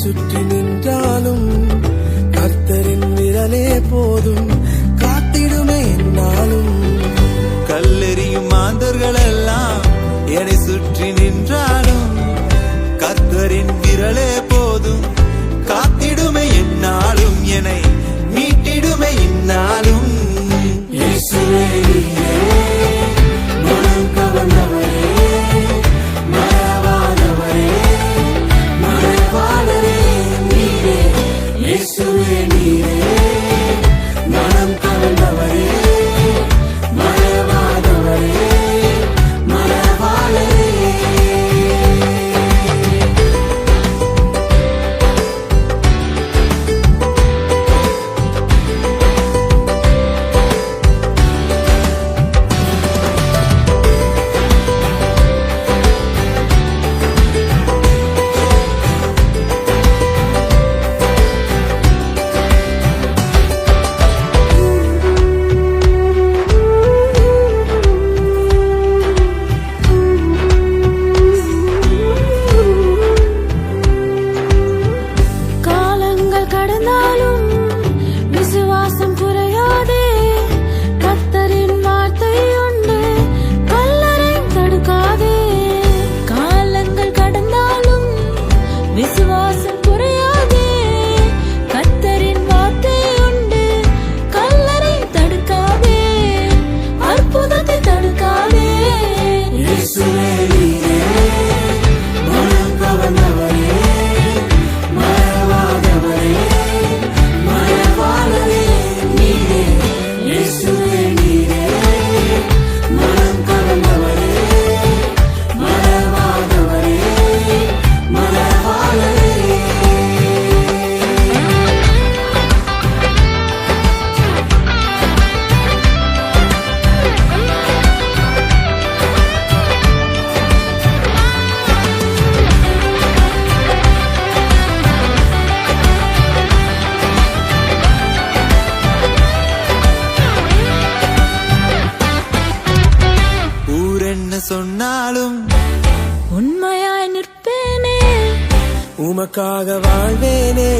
சுற்றி நின்றார் நீரே, சொன்னாலும் உண்மையாய் நிற்பேனே. உமக்காக வாழ்வேனே.